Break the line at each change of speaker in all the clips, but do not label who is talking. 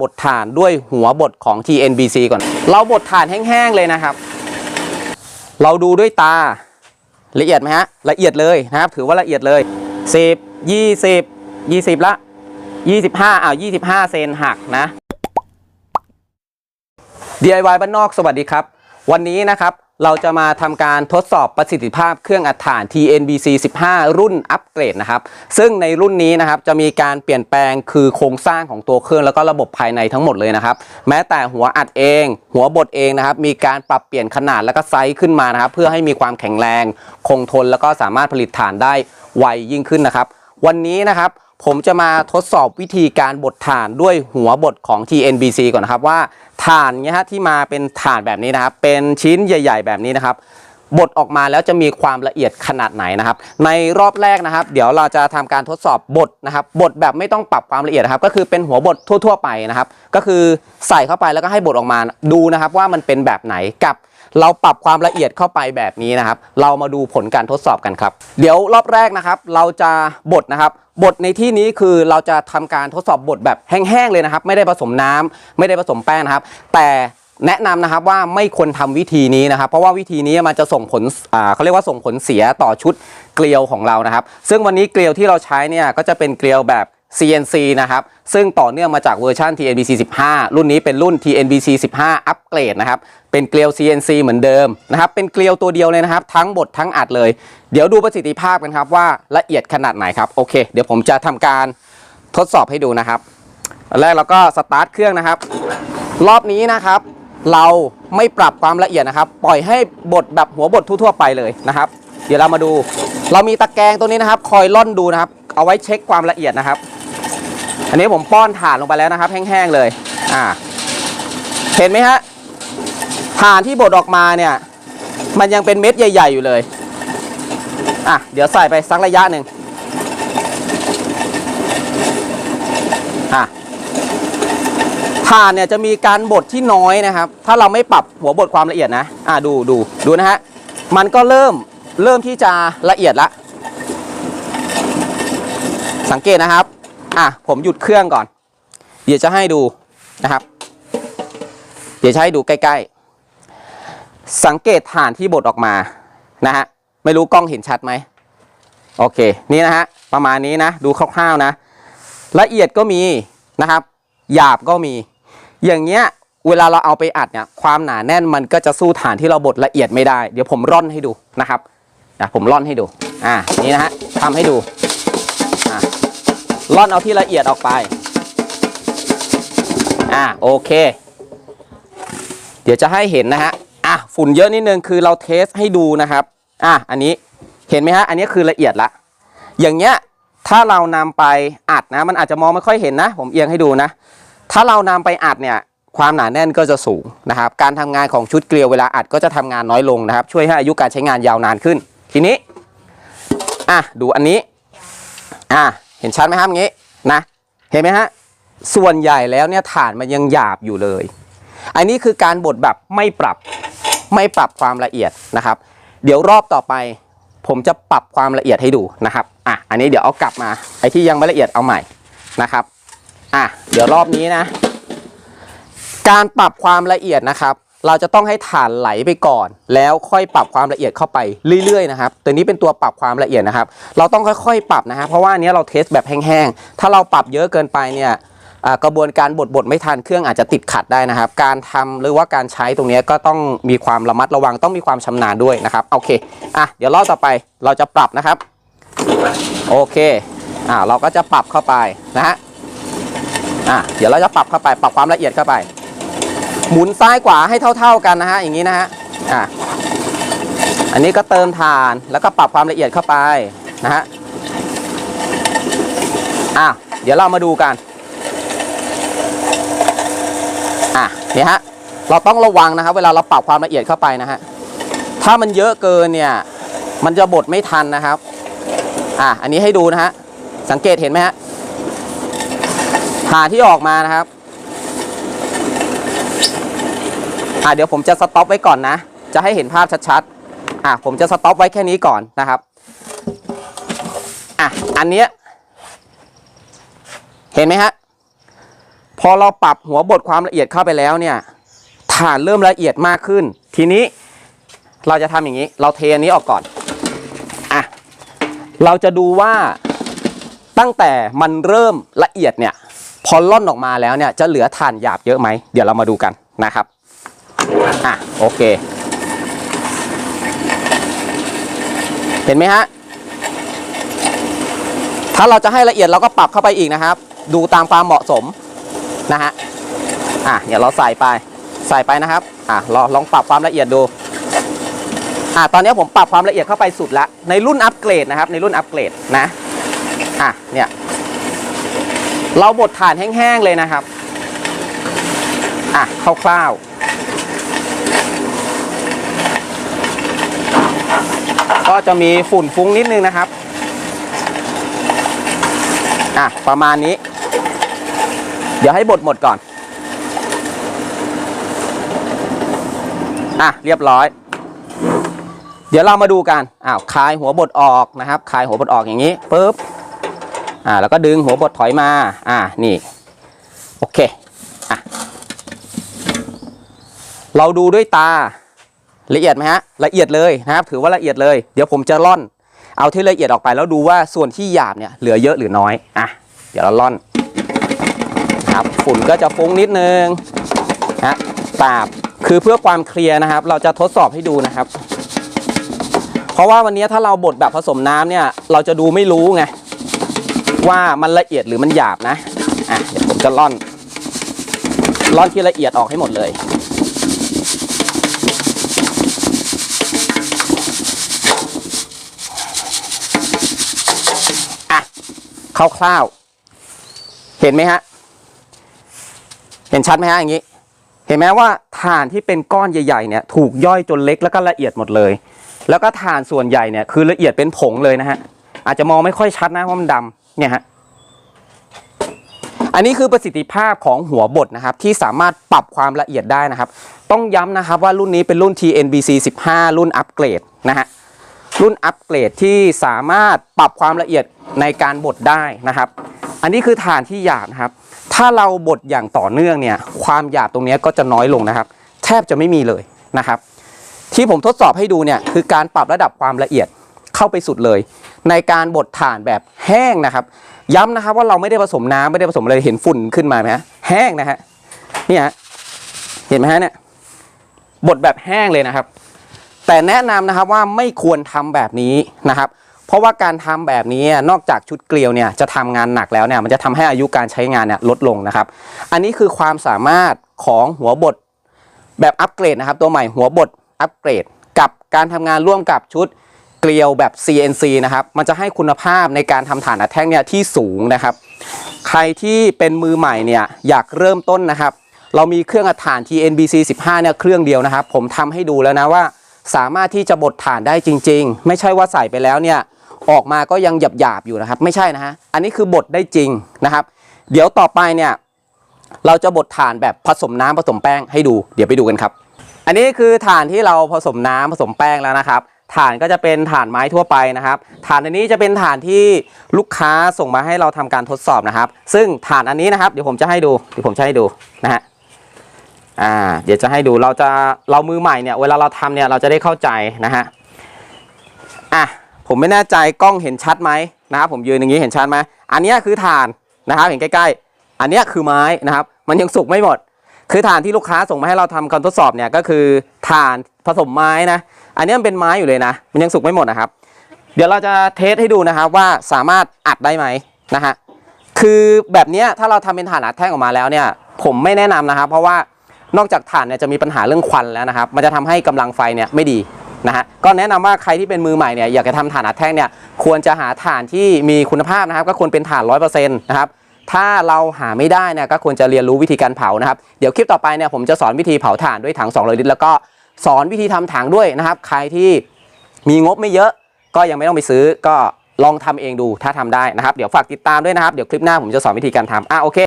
บดถ่านด้วยหัวบดของ TNBC ก่อน เราบดถ่านแห้งๆเลยนะครับ เราดูด้วยตาละเอียดไหมฮะละเอียดเลยนะครับ ถือว่าละเอียดเลย 10 20 20 ละ 25อ้าว25 เซนหักนะ DIY บ้านนอกสวัสดีครับ วันนี้นะครับ เราจะมาทำการทดสอบประสิทธิภาพเครื่องอัดถ่าน TNBC 15 รุ่นอัปเกรดนะครับ ซึ่งในรุ่นนี้นะครับจะมีการเปลี่ยนแปลงคือโครงสร้างของตัวเครื่องแล้วก็ระบบภายในทั้งหมดเลยนะครับ แม้แต่หัวอัดเอง หัวบดเองนะครับ มีการปรับเปลี่ยนขนาดแล้วก็ไซส์ขึ้นมานะครับ เพื่อให้มีความแข็งแรง คงทนแล้วก็สามารถผลิตถ่านได้ไวยิ่งขึ้นนะครับ วันนี้นะครับ ผมจะมาทดสอบวิธีการบดถ่านด้วยหัวบดของ TNBC ก่อนนะครับว่าถ่านเนี่ยฮะที่มาเป็นถ่านแบบนี้นะครับ เป็นชิ้นใหญ่ ๆ แบบนี้นะครับบดออกมาแล้วจะมีความละเอียดขนาดไหนนะครับ ในรอบแรกนะครับ เดี๋ยวเราจะทำการทดสอบบดนะครับบดแบบไม่ต้องปรับความละเอียดครับ ก็คือเป็นหัวบดทั่ว ๆ ไปนะครับ ก็คือใส่เข้าไปแล้วก็ให้บดออกมาดูนะครับ ว่ามันเป็นแบบไหนกับ เราปรับความละเอียดเข้าไปแบบนี้นะครับ เรามาดูผลการทดสอบกันครับ เดี๋ยวรอบแรกนะครับ เราจะบดนะครับบดในที่นี้คือเราจะทำการทดสอบบดแบบแห้งๆเลยนะครับ ไม่ได้ผสมน้ำไม่ได้ผสมแป้งนะครับ แต่แนะนำนะครับว่าไม่ควรทำวิธีนี้นะครับ เพราะว่าวิธีนี้มันจะส่งผลเขาเรียกว่าส่งผลเสียต่อชุดเกลียวของเรานะครับ ซึ่งวันนี้เกลียวที่เราใช้เนี่ยก็จะเป็นเกลียวแบบ CNC นะครับ ซึ่งต่อเนื่องมาจากเวอร์ชัน TNBC 15 รุ่นนี้เป็นรุ่น TNBC 15 อัปเกรดนะครับ เป็นเกลียว CNC เหมือนเดิมนะครับ เป็นเกลียวตัวเดียวเลยนะครับ ทั้งบดทั้งอัดเลย เดี๋ยวดูประสิทธิภาพกันครับว่าละเอียดขนาดไหนครับ โอเค เดี๋ยวผมจะทำการทดสอบให้ดูนะครับอันแรกเราก็สตาร์ทเครื่องนะครับ รอบนี้นะครับ เราไม่ปรับความละเอียดนะครับ ปล่อยให้บดแบบหัวบดทั่วๆไปเลยนะครับ เดี๋ยวเรามาดู เรามีตะแกรงตัวนี้นะครับ คอยล่อนดูนะครับ เอาไว้เช็คความละเอียดนะครับ อันนี้ผมป้อนถ่านลงไปแล้วนะครับ แห้งๆเลยอ่าเห็นไหมฮะถ่านที่บดออกมาเนี่ย มันยังเป็นเม็ดใหญ่ ๆ อยู่เลยอะเดี๋ยวใส่ไปสักระยะหนึ่งอะถ่านเนี่ยจะมีการบดที่น้อยนะครับ ถ้าเราไม่ปรับหัวบดความละเอียดนะ อะดูดูดูนะฮะ มันก็เริ่ม เริ่มที่จะละเอียดละ สังเกตนะครับ อะผมหยุดเครื่องก่อน เดี๋ยวจะให้ดูนะครับ เดี๋ยวจะให้ดูใกล้ ๆ สังเกตฐานที่บดออกมานะฮะไม่รู้กล้องเห็นชัดไหมโอเค นี่นะฮะประมาณนี้นะดูคร่าวๆนะ ละเอียดก็มีนะครับ หยาบก็มี อย่างเงี้ยเวลาเราเอาไปอัดเนี่ยความหนาแน่นมันก็จะสู้ฐานที่เราบดละเอียดไม่ได้ เดี๋ยวผมร่อนให้ดูนะครับ นะผมร่อนให้ดู อ่า นี่นะฮะทำให้ดู อ่าล่อนเอาที่ละเอียดออกไป อ่า โอเค เดี๋ยวจะให้เห็นนะฮะ อะ ฝุ่นเยอะนิดนึง คือเราเทสให้ดูนะครับ อะ อันนี้ เห็นไหมฮะ อันนี้คือละเอียดละ อย่างเงี้ย ถ้าเรานำไปอัดนะ มันอาจจะมองไม่ค่อยเห็นนะ ผมเอียงให้ดูนะ ถ้าเรานำไปอัดเนี่ยความหนาแน่นก็จะสูงนะครับ การทำงานของชุดเกลียวเวลาอัดก็จะทำงานน้อยลงนะครับ ช่วยให้อายุการใช้งานยาวนานขึ้น ทีนี้ อะดูอันนี้ อะเห็นชัดไหมครับอย่างงี้นะเห็นไหมฮะส่วนใหญ่แล้วเนี่ยฐานมันยังหยาบอยู่เลย อันนี้คือการบดแบบไม่ปรับไม่ปรับความละเอียดนะครับ เดี๋ยวรอบต่อไป ผมจะปรับความละเอียดให้ดูนะครับอะอันนี้เดี๋ยวเอากลับมาไอ้ที่ยังไม่ละเอียดเอาใหม่นะครับอะเดี๋ยวรอบนี้นะ การปรับความละเอียดนะครับ เราจะต้องให้ฐานไหลไปก่อน แล้วค่อยปรับความละเอียดเข้าไปเรื่อยๆนะครับตัวนี้เป็นตัวปรับความละเอียดนะครับ เราต้องค่อยๆ ปรับนะฮะเพราะว่าอันนี้เราเทสแบบแห้งๆถ้าเราปรับเยอะเกินไปเนี่ยกระบวนการบดบดไม่ทันเครื่องอาจจะติดขัดได้นะครับ การทำหรือว่าการใช้ตรงนี้ก็ต้องมีความระมัดระวังต้องมีความชำนาญด้วยนะครับโอเคอะเดี๋ยวรอบต่อไปเราจะปรับนะครับโอเคอ่าเราก็จะปรับเข้าไปนะฮะอะเดี๋ยวเราจะปรับเข้าไปปรับความละเอียดเข้าไป หมุนซ้ายขวาให้เท่า ๆกันนะฮะอย่างนี้นะฮะอะอันนี้ก็เติมถ่านแล้วก็ปรับความละเอียดเข้าไปนะฮะอะเดี๋ยวเรามาดูกันอะเนี่ยฮะเราต้องระวังนะครับ เวลาเราปรับความละเอียดเข้าไปนะฮะถ้ามันเยอะเกินเนี่ย มันจะบดไม่ทันนะครับอะอันนี้ให้ดูนะฮะสังเกตเห็นไหมฮะถ่านที่ออกมานะครับ อะเดี๋ยวผมจะสต็อปไว้ก่อนนะ จะให้เห็นภาพชัดๆอะผมจะสต็อปไว้แค่นี้ก่อนนะครับอะอันเนี้ยเห็นไหมฮะพอเราปรับหัวบดความละเอียดเข้าไปแล้วเนี่ยฐานเริ่มละเอียดมากขึ้น ทีนี้เราจะทำอย่างนี้ เราเทอันนี้ออกก่อนอะเราจะดูว่าตั้งแต่มันเริ่มละเอียดเนี่ยพอล่อนออกมาแล้วเนี่ยจะเหลือฐานหยาบเยอะไหมเดี๋ยวเรามาดูกันนะครับ อะโอเค เห็นไหมฮะ ถ้าเราจะให้ละเอียดเราก็ปรับเข้าไปอีกนะครับ ดูตามความเหมาะสมนะฮะ อะเดี๋ยวเราใส่ไป ใส่ไปนะครับ อะลองลองปรับความละเอียดดู อะตอนนี้ผมปรับความละเอียดเข้าไปสุดละ ในรุ่นอัปเกรดนะครับ ในรุ่นอัปเกรดนะ อะเนี่ยเราบดถ่านแห้งๆเลยนะครับ อะคร่าวๆ จะมีฝุ่นฟุ้งนิดนึงนะครับ อะ ประมาณนี้ เดี๋ยวให้บดหมดก่อน อะ เรียบร้อย เดี๋ยวเรามาดูกันอ้าวคลายหัวบดออกนะครับคลายหัวบดออกอย่างนี้ปุ๊บ อ่า แล้วก็ดึงหัวบดถอยมา อ่า นี่ โอเค อะ เราดูด้วยตา ละเอียดไหมฮะละเอียดเลยนะครับถือว่าละเอียดเลยเดี๋ยวผมจะล่อน เอาที่ละเอียดออกไปแล้วดูว่าส่วนที่หยาบเนี่ยเหลือเยอะหรือน้อยอะเดี๋ยวเราล่อนครับฝุ่นก็จะฟุ้งนิดนึงนะปาบคือเพื่อความเคลียร์นะครับ เราจะทดสอบให้ดูนะครับ เพราะว่าวันนี้ถ้าเราบดแบบผสมน้ำเนี่ย เราจะดูไม่รู้ไงว่ามันละเอียดหรือมันหยาบนะอะเดี๋ยวผมจะล่อนล่อนที่ละเอียดออกให้หมดเลย คร่าวๆเห็นไหมฮะ เห็นชัดไหมฮะอย่างนี้ เห็นไหมว่าถ่านที่เป็นก้อนใหญ่ๆเนี่ย ถูกย่อยจนเล็กแล้วก็ละเอียดหมดเลย แล้วก็ถ่านส่วนใหญ่เนี่ยคือละเอียดเป็นผงเลยนะฮะ อาจจะมองไม่ค่อยชัดนะเพราะมันดำเนี่ยฮะอันนี้คือประสิทธิภาพของหัวบดนะครับ ที่สามารถปรับความละเอียดได้นะครับ ต้องย้ำนะครับว่ารุ่นนี้เป็นรุ่น TNBC 15 รุ่นอัปเกรดนะฮะ รุ่นอัปเกรดที่สามารถปรับความละเอียดในการบดได้นะครับ อันนี้คือฐานที่หยาบนะครับ ถ้าเราบดอย่างต่อเนื่องเนี่ยความหยาบตรงนี้ก็จะน้อยลงนะครับ แทบจะไม่มีเลยนะครับ ที่ผมทดสอบให้ดูเนี่ยคือการปรับระดับความละเอียดเข้าไปสุดเลย ในการบดถ่านแบบแห้งนะครับ ย้ำนะครับว่าเราไม่ได้ผสมน้ำไม่ได้ผสมอะไรเห็นฝุ่นขึ้นมาไหมฮะแห้งนะฮะเนี่ยฮะเห็นไหมฮะเนี่ยบดแบบแห้งเลยนะครับ แต่แนะนำนะครับว่าไม่ควรทำแบบนี้นะครับ เพราะว่าการทำแบบนี้นอกจากชุดเกลียวเนี่ยจะทำงานหนักแล้วเนี่ยมันจะทำให้อายุการใช้งานเนี่ยลดลงนะครับ อันนี้คือความสามารถของหัวบดแบบอัปเกรดนะครับ ตัวใหม่หัวบดอัปเกรดกับการทำงานร่วมกับชุดเกลียวแบบ CNC นะครับ มันจะให้คุณภาพในการทำฐานอัดแท่งเนี่ยที่สูงนะครับ ใครที่เป็นมือใหม่เนี่ยอยากเริ่มต้นนะครับ เรามีเครื่องอัดถ่าน TNBC 15เนี่ยเครื่องเดียวนะครับ ผมทำให้ดูแล้วนะว่า สามารถที่จะบดถ่านได้จริง ๆ ไม่ใช่ว่าใส่ไปแล้วเนี่ยออกมาก็ยังหยาบๆอยู่นะครับ ไม่ใช่นะฮะอันนี้คือบดได้จริงนะครับ เดี๋ยวต่อไปเนี่ยเราจะบดถ่านแบบผสมน้ำผสมแป้งให้ดู เดี๋ยวไปดูกันครับ อันนี้คือถ่านที่เราผสมน้ำผสมแป้งแล้วนะครับถ่านก็จะเป็นถ่านไม้ทั่วไปนะครับถ่านอันนี้จะเป็นถ่านที่ลูกค้าส่งมาให้เราทำการทดสอบนะครับ ซึ่งถ่านอันนี้นะครับ เดี๋ยวผมจะให้ดูเดี๋ยวผมจะให้ดูนะฮะ อ่าเดี๋ยวจะให้ดูเราจะเรามือใหม่เนี่ยเวลาเราทำเนี่ยเราจะได้เข้าใจนะฮะอะผมไม่แน่ใจกล้องเห็นชัดไหมนะครับผมยืนอย่างนี้เห็นชัดไหมอันเนี้ยคือถ่านนะครับเห็นใกล้ๆ อันเนี้ยคือไม้นะครับ มันยังสุกไม่หมด คือถ่านที่ลูกค้าส่งมาให้เราทำการทดสอบเนี่ยก็คือถ่านผสมไม้นะอันนี้มันเป็นไม้อยู่เลยนะ มันยังสุกไม่หมดนะครับ เดี๋ยวเราจะเทสให้ดูนะครับว่าสามารถอัดได้ไหมนะฮะคือแบบเนี้ยถ้าเราทำเป็นถ่านอัดแท่งออกมาแล้วเนี่ย ผมไม่แนะนำนะครับ เพราะว่า นอกจากถ่านเนี่ยจะมีปัญหาเรื่องควันแล้วนะครับ มันจะทำให้กำลังไฟเนี่ยไม่ดีนะฮะก็แนะนำว่าใครที่เป็นมือใหม่เนี่ยอยากจะทำถ่านอัดแท่งเนี่ยควรจะหาถ่านที่มีคุณภาพนะครับ ก็ควรเป็นถ่านร้อยเปอร์เซ็นต์นะครับถ้าเราหาไม่ได้เนี่ยก็ควรจะเรียนรู้วิธีการเผานะครับ เดี๋ยวคลิปต่อไปเนี่ยผมจะสอนวิธีเผาถ่านด้วยถัง200ลิตรแล้วก็สอนวิธีทำถังด้วยนะครับ ใครที่มีงบไม่เยอะ ก็ยังไม่ต้องไปซื้อก็ลองทำเองดูถ้าทำได้นะครับ เดี๋ยวฝากติดตามด้วยนะครับ เดี๋ยวคลิปหน้าผมจะสอนวิธีการทำอะโอเค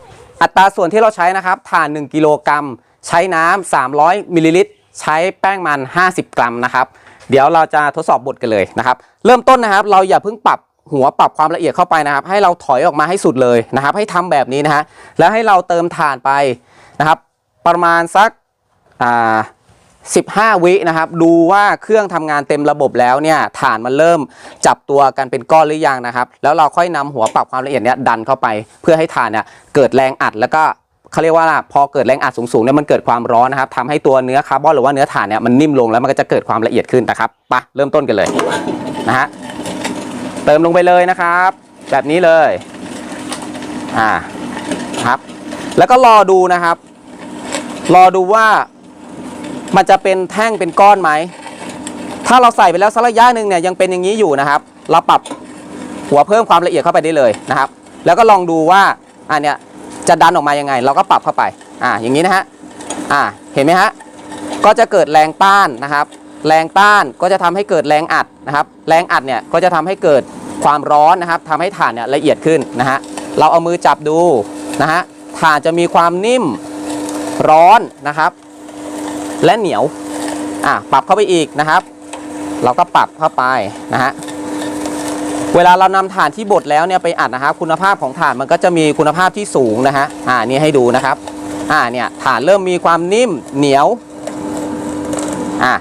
อัตราส่วนที่เราใช้นะครับถ่าน 1 กิโลกรัม ใช้น้ำ300มิลลิลิตรใช้แป้งมัน 50 กรัมนะครับ เดี๋ยวเราจะทดสอบบดกันเลยนะครับ เริ่มต้นนะครับ เราอย่าเพิ่งปรับหัวปรับความละเอียดเข้าไปนะครับ ให้เราถอยออกมาให้สุดเลยนะครับ ให้ทำแบบนี้นะฮะแล้วให้เราเติมถ่านไปนะครับ ประมาณสักอ่า15 วินะครับ ดูว่าเครื่องทำงานเต็มระบบแล้วเนี่ยฐานมันเริ่มจับตัวกันเป็นก้อนหรือยังนะครับ แล้วเราค่อยนำหัวปรับความละเอียดเนี้ยดันเข้าไป เพื่อให้ฐานเนี่ยเกิดแรงอัดแล้วก็ เขาเรียกว่าพอเกิดแรงอัดสูงๆเนี่ยมันเกิดความร้อนนะครับทำให้ตัวเนื้อคาร์บอนหรือว่าเนื้อถ่านเนี่ยมันนิ่มลงแล้วมันก็จะเกิดความละเอียดขึ้นนะครับปะเริ่มต้นกันเลยนะฮะเติมลงไปเลยนะครับ แบบนี้เลยอ่าครับ แล้วก็รอดูนะครับ รอดูว่ามันจะเป็นแท่งเป็นก้อนไหม ถ้าเราใส่ไปแล้วสักระยะหนึ่งเนี่ยยังเป็นอย่างนี้อยู่นะครับ เราปรับหัวเพิ่มความละเอียดเข้าไปได้เลยนะครับ แล้วก็ลองดูว่าอันเนี้ย จะดันออกมายังไง เราก็ปรับเข้าไปอ่าอย่างนี้นะฮะอ่าเห็นไหมฮะก็จะเกิดแรงต้านนะครับ แรงต้านก็จะทำให้เกิดแรงอัดนะครับ แรงอัดเนี่ยก็จะทำให้เกิดความร้อนนะครับทำให้ถ่านเนี่ยละเอียดขึ้นนะฮะเราเอามือจับดูนะฮะถ่านจะมีความนิ่มร้อนนะครับ และเหนียวอะปรับเข้าไปอีกนะครับ เราก็ปรับเข้าไปนะฮะ เวลาเรานำถ่านที่บดแล้วเนี่ยไปอัดนะครับคุณภาพของถ่านมันก็จะมีคุณภาพที่สูงนะฮะอ่านี่ให้ดูนะครับอ่าเนี่ยถ่านเริ่มมีความนิ่มเหนียวอ่า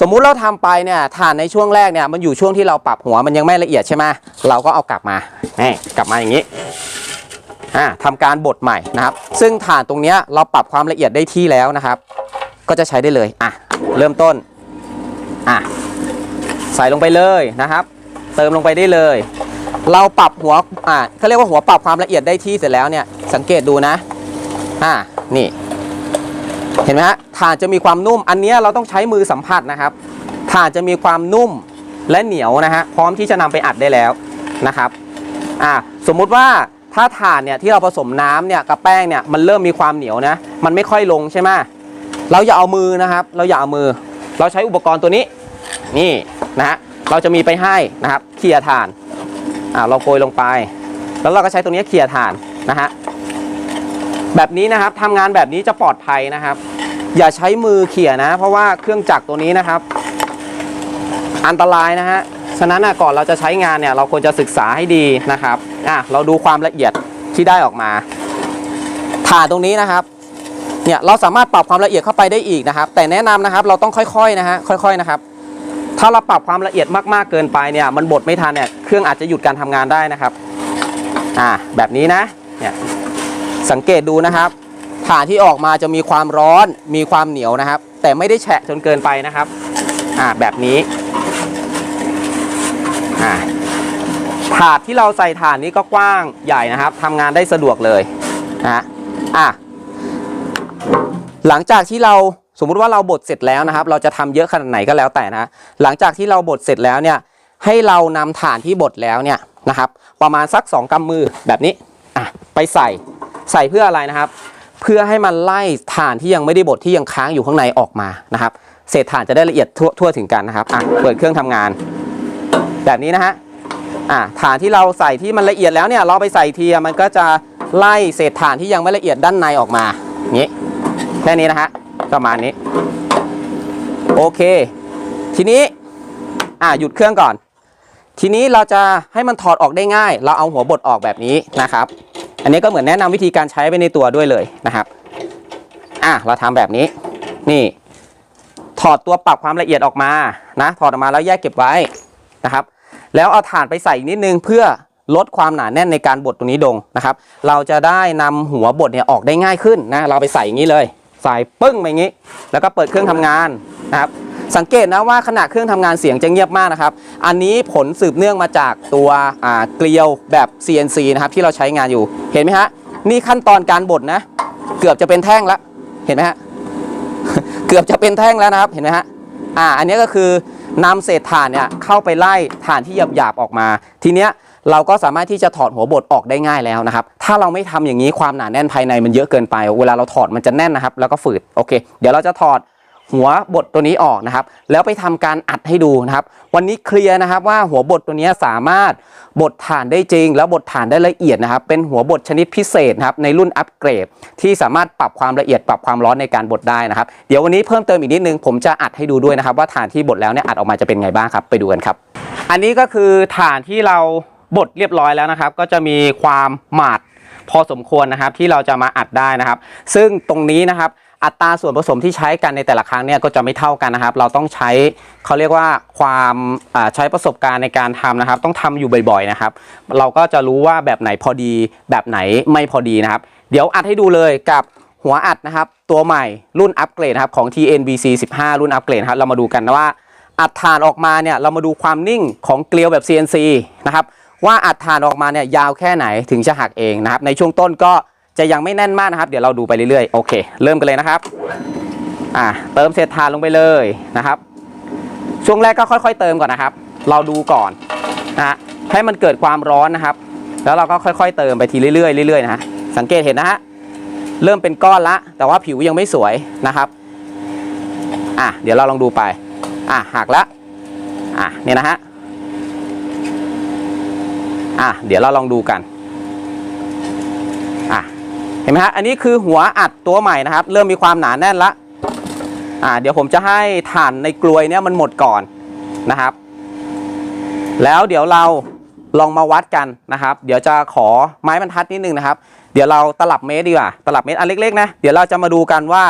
สมมุติเราทำไปเนี่ยถ่านในช่วงแรกเนี่ยมันอยู่ช่วงที่เราปรับหัวมันยังไม่ละเอียดใช่ไหมเราก็เอากลับมานี่กลับมาอย่างนี้อ่าทำการบดใหม่นะครับ ซึ่งถ่านตรงเนี้ยเราปรับความละเอียดได้ที่แล้วนะครับ ก็จะใช้ได้เลยอะเริ่มต้นอะใส่ลงไปเลยนะครับ เติมลงไปได้เลย เราปรับหัวอ่าเขาเรียกว่าหัวปรับความละเอียดได้ที่เสร็จแล้วเนี่ยสังเกตดูนะอ่านี่ เห็นไหมฮะถ่านจะมีความนุ่ม อันเนี้ยเราต้องใช้มือสัมผัสนะครับถ่านจะมีความนุ่มและเหนียวนะฮะพร้อมที่จะนำไปอัดได้แล้วนะครับอ่าสมมุติว่าถ้าถ่านเนี่ยที่เราผสมน้ำเนี่ยกับแป้งเนี่ยมันเริ่มมีความเหนียวนะ มันไม่ค่อยลงใช่ไหมเราอย่าเอามือนะครับ เราอย่าเอามือ เราใช้อุปกรณ์ตัวนี้ นี่นะฮะ เราจะมีไปให้นะครับเขี่ยถ่านอ่าเราโกยลงไป แล้วเราก็ใช้ตัวนี้เขี่ยถ่านนะฮะแบบนี้นะครับทำงานแบบนี้จะปลอดภัยนะครับ อย่าใช้มือเขี่ยนะ เพราะว่าเครื่องจักรตัวนี้นะครับ อันตรายนะฮะฉะนั้นก่อนเราจะใช้งานเนี่ยเราควรจะศึกษาให้ดีนะครับอะเราดูความละเอียดที่ได้ออกมาถานตรงนี้นะครับเนี่ยเราสามารถปรับความละเอียดเข้าไปได้อีกนะครับ แต่แนะนำนะครับเราต้องค่อยๆนะฮะค่อยๆนะครับ ถ้าเราปรับความละเอียดมากๆเกินไปเนี่ยมันบดไม่ทันเนี่ยเครื่องอาจจะหยุดการทำงานได้นะครับอ่าแบบนี้นะเนี่ยสังเกตดูนะครับถานที่ออกมาจะมีความร้อนมีความเหนียวนะครับ แต่ไม่ได้แฉะจนเกินไปนะครับอ่าแบบนี้อ่าถาดที่เราใส่ถานนี้ก็กว้างใหญ่นะครับทำงานได้สะดวกเลยนะฮะอะหลังจากที่เรา สมมุติว่าเราบดเสร็จแล้วนะครับ เราจะทำเยอะขนาดไหนก็แล้วแต่นะ หลังจากที่เราบดเสร็จแล้วเนี่ย ให้เรานำถ่านที่บดแล้วเนี่ยนะครับ ประมาณสัก 2กำมือแบบนี้อะไปใส่ใส่เพื่ออะไรนะครับ เพื่อให้มันไล่ถ่านที่ยังไม่ได้บดที่ยังค้างอยู่ข้างในออกมานะครับ เศษถ่านจะได้ละเอียดทั่วทั่วถึงกันนะครับอะเปิดเครื่องทำงาน แบบนี้นะฮะอะฐานที่เราใส่ที่มันละเอียดแล้วเนี่ยเราไปใส่ทีมันก็จะไล่เศษถ่านที่ยังไม่ละเอียดด้านในออกมาอย่างนี้แค่นี้นะฮะ ประมาณนี้ โอเค ทีนี้ อะหยุดเครื่องก่อน ทีนี้เราจะให้มันถอดออกได้ง่าย เราเอาหัวบดออกแบบนี้นะครับ อันนี้ก็เหมือนแนะนำวิธีการใช้ไปในตัวด้วยเลยนะครับ อะเราทำแบบนี้ นี่ ถอดตัวปรับความละเอียดออกมานะ ถอดออกมาแล้วแยกเก็บไว้นะครับ แล้วเอาถ่านไปใส่อีกนิดนึงเพื่อลดความหนาแน่นในการบดตรงนี้ลงนะครับ เราจะได้นำหัวบดเนี่ยออกได้ง่ายขึ้นนะ เราไปใส่อย่างนี้เลย ใส่ปึ้งไปอย่างนี้ แล้วก็เปิดเครื่องทำงานนะครับสังเกตนะว่าขณะเครื่องทำงานเสียงจะเงียบมากนะครับ อันนี้ผลสืบเนื่องมาจากตัวเกลียวแบบ CNC นะครับที่เราใช้งานอยู่ เห็นไหมฮะ นี่ขั้นตอนการบดนะ เกือบจะเป็นแท่งแล้ว เห็นไหมฮะ เกือบจะเป็นแท่งแล้วนะครับ เห็นไหมฮะ อ่า อันนี้ก็คือนำเศษถ่านเนี่ยเข้าไปไล่ถ่านที่หยาบๆออกมา ทีเนี้ย เราก็สามารถที่จะถอดหัวบดออกได้ง่ายแล้วนะครับ ถ้าเราไม่ทำอย่างนี้ความหนาแน่นภายในมันเยอะเกินไป เวลาเราถอดมันจะแน่นนะครับ แล้วก็ฝืดโอเค เดี๋ยวเราจะถอดหัวบดตัวนี้ออกนะครับ แล้วไปทำการอัดให้ดูนะครับ วันนี้เคลียร์นะครับว่าหัวบดตัวนี้สามารถบดถ่านได้จริง แล้วบดถ่านได้ละเอียดนะครับ เป็นหัวบดชนิดพิเศษนะครับในรุ่นอัปเกรด ที่สามารถปรับความละเอียดปรับความร้อนในการบดได้นะครับ เดี๋ยววันนี้เพิ่มเติมอีกนิดนึงผมจะอัดให้ดูด้วยนะครับ ว่าถ่านที่บดแล้วเนี่ยอัดออกมาจะเป็นไงบ้างครับ ไปดูกันครับ อันนี้ก็คือฐานที่เรา บดเรียบร้อยแล้วนะครับ ก็จะมีความหมาดพอสมควรนะครับที่เราจะมาอัดได้นะครับ ซึ่งตรงนี้นะครับอัตราส่วนผสมที่ใช้กันในแต่ละครั้งเนี่ยก็จะไม่เท่ากันนะครับ เราต้องใช้เขาเรียกว่าความใช้ประสบการณ์ในการทำนะครับ ต้องทำอยู่บ่อยๆนะครับ เราก็จะรู้ว่าแบบไหนพอดีแบบไหนไม่พอดีนะครับ เดี๋ยวอัดให้ดูเลยกับหัวอัดนะครับ ตัวใหม่รุ่นอัปเกรดครับของ TNBC 15 รุ่นอัปเกรดครับเรามาดูกันนะว่าอัดฐานออกมาเนี่ยเรามาดูความนิ่งของเกลียวแบบ CNC นะครับ ว่าอัดฐานออกมาเนี่ยยาวแค่ไหนถึงจะหักเองนะครับในช่วงต้นก็จะยังไม่แน่นมากนะครับ เดี๋ยวเราดูไปเรื่อยๆโอเค เริ่มกันเลยนะครับอ่าเติมเศษฐานลงไปเลยนะครับ ช่วงแรกก็ค่อย ๆ เติมก่อนนะครับ เราดูก่อนนะฮะให้มันเกิดความร้อนนะครับ แล้วเราก็ค่อยๆ เติมไปทีเรื่อยๆเรื่อยๆนะฮะสังเกตเห็นนะฮะเริ่มเป็นก้อนละ แต่ว่าผิวยังไม่สวยนะครับอะเดี๋ยวเราลองดูไปอะหักล้วอะเนี่ยนะฮะ อะเดี๋ยวเราลองดูกันอะเห็นไหมฮะอันนี้คือหัวอัดตัวใหม่นะครับ เริ่มมีความหนาแน่นละอะเดี๋ยวผมจะให้ถ่านในกลวยเนี่ยมันหมดก่อนนะครับ แล้วเดี๋ยวเราลองมาวัดกันนะครับ เดี๋ยวจะขอไม้บรรทัดนิดนึงนะครับ เดี๋ยวเราตลับเมตรดีกว่า ตลับเมตรอันเล็กๆนะ เดี๋ยวเราจะมาดูกันว่า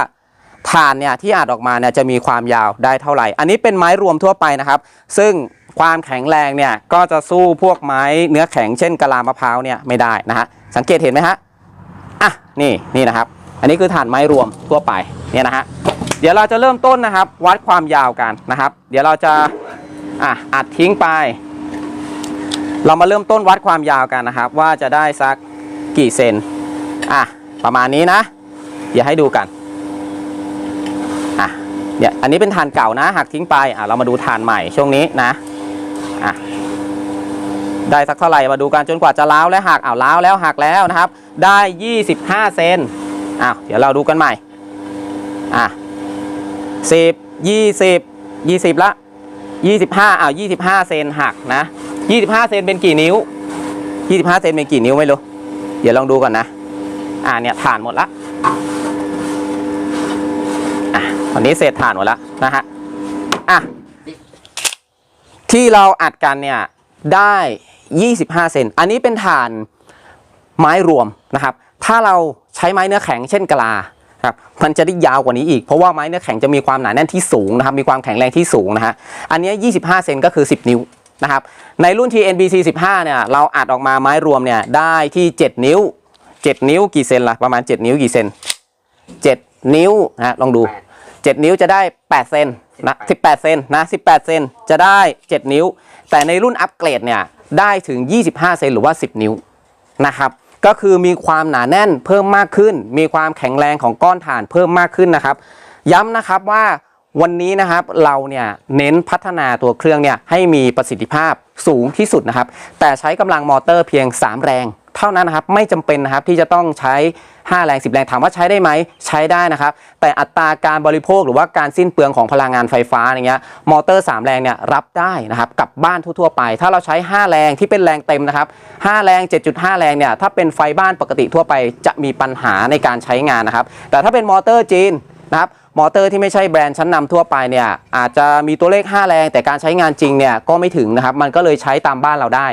ฐานเนี่ยที่อัดออกมาเนี่ยจะมีความยาวได้เท่าไหร่ อันนี้เป็นไม้รวมทั่วไปนะครับ ซึ่งความแข็งแรงเนี่ยก็จะสู้พวกไม้เนื้อแข็งเช่นกะลามะพร้าวเนี่ยไม่ได้นะฮะสังเกตเห็นไหมฮะอะนี่นี่นะครับ อันนี้คือฐานไม้รวมทั่วไปเนี่ยนะฮะเดี๋ยวเราจะเริ่มต้นนะครับ วัดความยาวกันนะครับ เดี๋ยวเราจะอะอัดทิ้งไป เรามาเริ่มต้นวัดความยาวกันนะครับ ว่าจะได้สักกี่เซนอะประมาณนี้นะ เดี๋ยวให้ดูกัน เนี่ยอันนี้เป็นฐานเก่านะหักทิ้งไปอะเรามาดูฐานใหม่ช่วงนี้นะอะได้สักเท่าไหร่มาดูกันจนกว่าจะล้าวและหักอ้าวล้าวแล้วหักแล้วนะครับ ได้ 25 เซนอ้าวเดี๋ยวเราดูกันใหม่อะ10 20 20ละ25อ้าว25เซนหักนะ25เซนเป็นกี่นิ้ว25เซนเป็นกี่นิ้วไม่รู้ เดี๋ยวลองดูก่อนนะ อ่าเนี่ยฐานหมดละ ตอนนี้เศษถ่านหมดแล้วนะฮะอะที่เราอัดกันเนี่ยได้ 25 เซน อันนี้เป็นถ่านไม้รวมนะครับ ถ้าเราใช้ไม้เนื้อแข็งเช่นกลาครับ มันจะได้ยาวกว่านี้อีก เพราะว่าไม้เนื้อแข็งจะมีความหนาแน่นที่สูงนะครับ มีความแข็งแรงที่สูงนะฮะ อันเนี้ย25 เซนก็คือ 10 นิ้วนะครับ ในรุ่น TNBC 15 เนี่ย เราอัดออกมาไม้รวมเนี่ยได้ที่ 7 นิ้ว 7 นิ้วกี่เซนล่ะ ประมาณ 7 นิ้วกี่เซน 7 นิ้วนะฮะลองดู 7 นิ้วจะได้ 8 เซนนะ18 เซนนะ 18 เซนจะได้ 7 นิ้ว แต่ในรุ่นอัปเกรดเนี่ยได้ถึง 25 เซนหรือว่า 10 นิ้วนะครับก็คือมีความหนาแน่นเพิ่มมากขึ้น มีความแข็งแรงของก้อนถ่านเพิ่มมากขึ้นนะครับ ย้ำนะครับว่าวันนี้นะครับเราเนี่ยเน้นพัฒนาตัวเครื่องเนี่ยให้มีประสิทธิภาพสูงที่สุดนะครับ แต่ใช้กำลังมอเตอร์เพียง 3 แรง เท่านั้นนะครับไม่จำเป็นนะครับที่จะต้องใช้ 5 แรง 10 แรงถามว่าใช้ได้ไหมใช้ได้นะครับ แต่อัตราการบริโภคหรือว่าการสิ้นเปลืองของพลังงานไฟฟ้าอย่างเงี้ยมอเตอร์ 3 แรงเนี่ยรับได้นะครับกับบ้านทั่วๆไป ถ้าเราใช้ 5 แรงที่เป็นแรงเต็มนะครับ5แรง 7.5 แรงเนี่ยถ้าเป็นไฟบ้านปกติทั่วไปจะมีปัญหาในการใช้งานนะครับแต่ถ้าเป็นมอเตอร์จีนนะครับ มอเตอร์ที่ไม่ใช่แบรนด์ชั้นนำทั่วไปเนี่ยอาจจะมีตัวเลข 5 แรง แต่การใช้งานจริงเนี่ยก็ไม่ถึงนะครับ มันก็เลยใช้ตามบ้านเราได้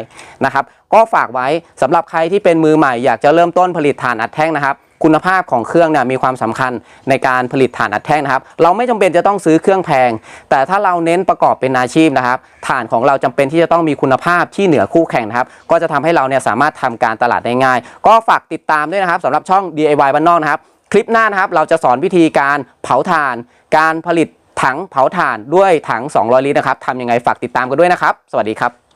นะครับ ก็ฝากไว้สำหรับใครที่เป็นมือใหม่อยากจะเริ่มต้นผลิตถ่านอัดแท่งนะครับ คุณภาพของเครื่องเนี่ยมีความสำคัญในการผลิตถ่านอัดแท่งนะครับ เราไม่จำเป็นจะต้องซื้อเครื่องแพง แต่ถ้าเราเน้นประกอบเป็นอาชีพนะครับถ่านของเราจำเป็นที่จะต้องมีคุณภาพที่เหนือคู่แข่งนะครับ ก็จะทำให้เราเนี่ยสามารถทำการตลาดได้ง่าย ก็ฝากติดตามด้วยนะครับสำหรับช่อง DIY บ้านนอกนะครับ คลิปหน้านะครับเราจะสอนวิธีการเผาถ่าน การผลิตถังเผาถ่านด้วยถัง 200 ลิตรนะครับทำยังไงฝากติดตามกันด้วยนะครับ สวัสดีครับ